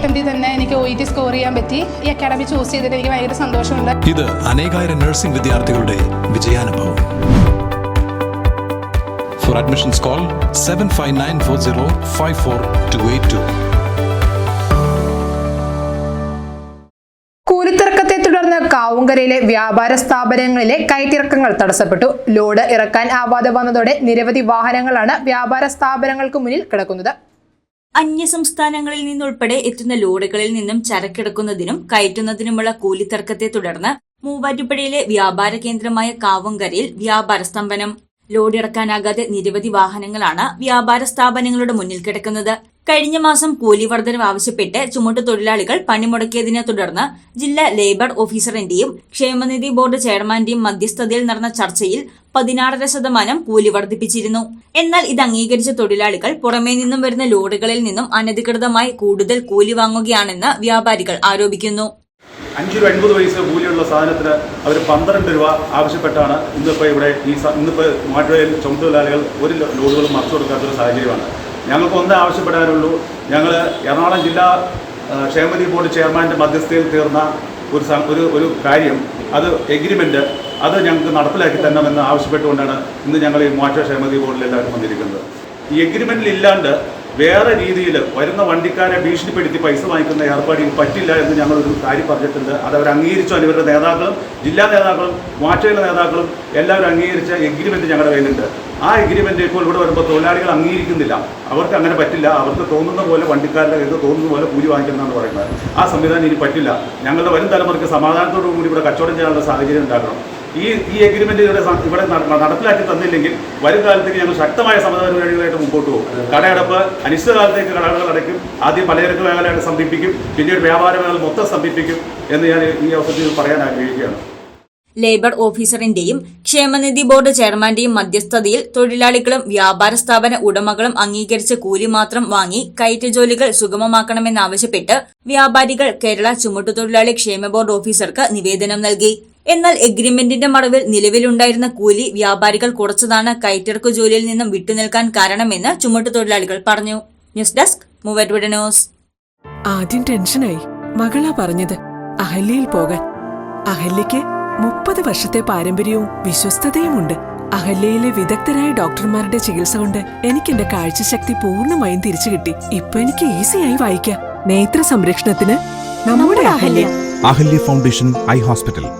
അറ്റംപ്റ്റിൽ തന്നെ എനിക്ക് O E T score ചെയ്യാൻ പറ്റി. ഈ അക്കാഡമി ചൂസ് ചെയ്തിട്ട് എനിക്ക് ഭയങ്കര സന്തോഷമുണ്ട്. ഇത് അനേകായിരം നഴ്സിംഗ് വിദ്യാർത്ഥികളുടെ വിജയാനുഭവം. For admissions call seven five nine four zero five four two eight two കൂലിത്തിറക്കത്തെ തുടർന്ന് കാവുങ്കരയിലെ വ്യാപാര സ്ഥാപനങ്ങളിലെ കയറ്റിറക്കങ്ങൾ തടസ്സപ്പെട്ടു. ലോഡ് ഇറക്കാൻ ആവാതെ വന്നതോടെ നിരവധി വാഹനങ്ങളാണ് വ്യാപാര സ്ഥാപനങ്ങൾക്ക് മുന്നിൽ കിടക്കുന്നത്. അന്യസംസ്ഥാനങ്ങളിൽ നിന്നുൾപ്പെടെ എത്തുന്ന ലോറികളിൽ നിന്നും ചരക്കിടക്കുന്നതിനും കയറ്റുന്നതിനുമുള്ള കൂലിത്തർക്കത്തെ തുടർന്ന് മൂവാറ്റുപുഴയിലെ വ്യാപാര കേന്ദ്രമായ കാവുങ്കരയിൽ വ്യാപാര സ്തംഭനം. ലോഡിറക്കാനാകാതെ നിരവധി വാഹനങ്ങളാണ് വ്യാപാര സ്ഥാപനങ്ങളുടെ മുന്നിൽ കിടക്കുന്നത്. കഴിഞ്ഞ മാസം കൂലി വർധനവ് ആവശ്യപ്പെട്ട് ചുമട്ടു തൊഴിലാളികൾ പണിമുടക്കിയതിനെ തുടർന്ന് ജില്ലാ ലേബർ ഓഫീസറിന്റെയും ക്ഷേമനിധി ബോർഡ് ചെയർമാന്റെയും മധ്യസ്ഥതയിൽ നടന്ന ചർച്ചയിൽ പതിനാറര ശതമാനം കൂലി വർദ്ധിപ്പിച്ചിരുന്നു. എന്നാൽ ഇത് അംഗീകരിച്ച തൊഴിലാളികൾ പുറമേ നിന്നും വരുന്ന ലോഡുകളിൽ നിന്നും അനധികൃതമായി കൂടുതൽ കൂലി വാങ്ങുകയാണെന്ന് വ്യാപാരികൾ ആരോപിക്കുന്നു. അഞ്ചു രൂപ എൺപത് പൈസ കൂലിയുള്ള സാധനത്തിന് അവർ പന്ത്രണ്ട് രൂപ ആവശ്യപ്പെട്ടാണ് ഇന്നിപ്പോൾ ഇവിടെ ഈ ഇന്നിപ്പോൾ മാറ്റുവയിൽ ചുമട്ടുതൊഴിലാളികൾ ഒരു ലോഡുകളും മറച്ചു കൊടുക്കാത്തൊരു സാഹചര്യമാണ്. ഞങ്ങൾക്ക് ഒന്നേ ആവശ്യപ്പെടാനുള്ളൂ. ഞങ്ങൾ എറണാകുളം ജില്ലാ ക്ഷേമനിധി ബോർഡ് ചെയർമാന്റെ മധ്യസ്ഥയിൽ തീർന്ന ഒരു ഒരു ഒരു കാര്യം. അത് എഗ്രിമെന്റ് അത് ഞങ്ങൾക്ക് നടപ്പിലാക്കി തരണമെന്ന് ആവശ്യപ്പെട്ടുകൊണ്ടാണ് ഇന്ന് ഞങ്ങൾ ഈ മോശ ക്ഷേമതി ബോർഡിൽ എല്ലാവരും വന്നിരിക്കുന്നത്. ഈ എഗ്രിമെന്റിൽ ഇല്ലാണ്ട് വേറെ രീതിയിൽ വരുന്ന വണ്ടിക്കാരെ ഭീഷണിപ്പെടുത്തി പൈസ വാങ്ങിക്കുന്ന ഏർപ്പാടി പറ്റില്ല എന്ന് ഞങ്ങളൊരു കാര്യം പറഞ്ഞിട്ടുണ്ട്. അത് അവർ അംഗീകരിച്ചു. ഇവരുടെ നേതാക്കളും ജില്ലാ നേതാക്കളും മാറ്റയിലെ നേതാക്കളും എല്ലാവരും അംഗീകരിച്ച എഗ്രിമെന്റ് ഞങ്ങളുടെ കയ്യിലുണ്ട്. ആ എഗ്രിമെന്റ് ഇപ്പോൾ ഇവിടെ വരുമ്പോൾ തൊഴിലാളികൾ അംഗീകരിക്കുന്നില്ല. അവർക്ക് അങ്ങനെ പറ്റില്ല. അവർക്ക് തോന്നുന്ന പോലെ വണ്ടിക്കാരുടെ കയ്യിൽ തോന്നുന്ന പോലെ കൂലി വാങ്ങിക്കുന്നതാണ് പറയുന്നത്. ആ സംവിധാനം ഇനി പറ്റില്ല. ഞങ്ങളുടെ വരും തലമുറയ്ക്ക് സമാധാനത്തോടു കൂടി ഇവിടെ കച്ചവടം ചെയ്യാനുള്ള സാഹചര്യം ഉണ്ടാക്കണം ഈ ഈ എഗ്രിമെന്റ് ഇവിടെ ഇവിടെ നട- നടപ്പിലാക്കി തന്നില്ലെങ്കിൽ വരും കാലത്തേക്ക് ഞങ്ങൾ ശക്തമായ സമാധാന വഴികളായിട്ട് മുമ്പോട്ട് പോകും. കടയടപ്പ് അനിശ്ചിതകാലത്തേക്ക് കടകൾ അടയ്ക്കും. ആദ്യം പലചരക്ക് മേഖലയായിട്ട് സമീപിക്കും പിന്നീട് വ്യാപാര മേഖല മൊത്തം സമീപിക്കും എന്ന് ഞാൻ ഈ അവസരത്തിൽ പറയാൻ ആഗ്രഹിക്കുകയാണ്. ലേബർ ഓഫീസറിന്റെയും ക്ഷേമനിധി ബോർഡ് ചെയർമാന്റെയും മധ്യസ്ഥതയിൽ തൊഴിലാളികളും വ്യാപാര സ്ഥാപന ഉടമകളും അംഗീകരിച്ച കൂലി മാത്രം വാങ്ങി കയറ്റ ജോലികൾ സുഗമമാക്കണമെന്നാവശ്യപ്പെട്ട് വ്യാപാരികൾ കേരള ചുമട്ടുതൊഴിലാളി ക്ഷേമ ബോർഡ് ഓഫീസർക്ക് നിവേദനം നൽകി. എന്നാൽ എഗ്രിമെന്റിന്റെ മറവിൽ നിലവിലുണ്ടായിരുന്ന കൂലി വ്യാപാരികൾ കുറച്ചതാണ് കയറ്റിറക്കു ജോലിയിൽ നിന്നും വിട്ടുനിൽക്കാൻ കാരണമെന്ന് ചുമട്ടുതൊഴിലാളികൾ പറഞ്ഞു. News desk Muvattupuzha news. ആദ്യം ടെൻഷനായി. മകളാ പറഞ്ഞത് അഹല്യയിൽ പോകാൻ. അഹല്യയ്ക്ക് മുപ്പത് വർഷത്തെ പാരമ്പര്യവും വിശ്വസ്തതയുമുണ്ട്. അഹല്യയിലെ വിദഗ്ധരായ ഡോക്ടർമാരുടെ ചികിത്സ കൊണ്ട് എനിക്ക് എന്റെ കാഴ്ചശക്തി പൂർണമായും തിരിച്ചു കിട്ടി. ഇപ്പൊ എനിക്ക് ഈസിയായി വായിക്കാം. നേത്ര സംരക്ഷണത്തിന് നമ്മുടെ Ahalya. Ahalya foundation eye hospital.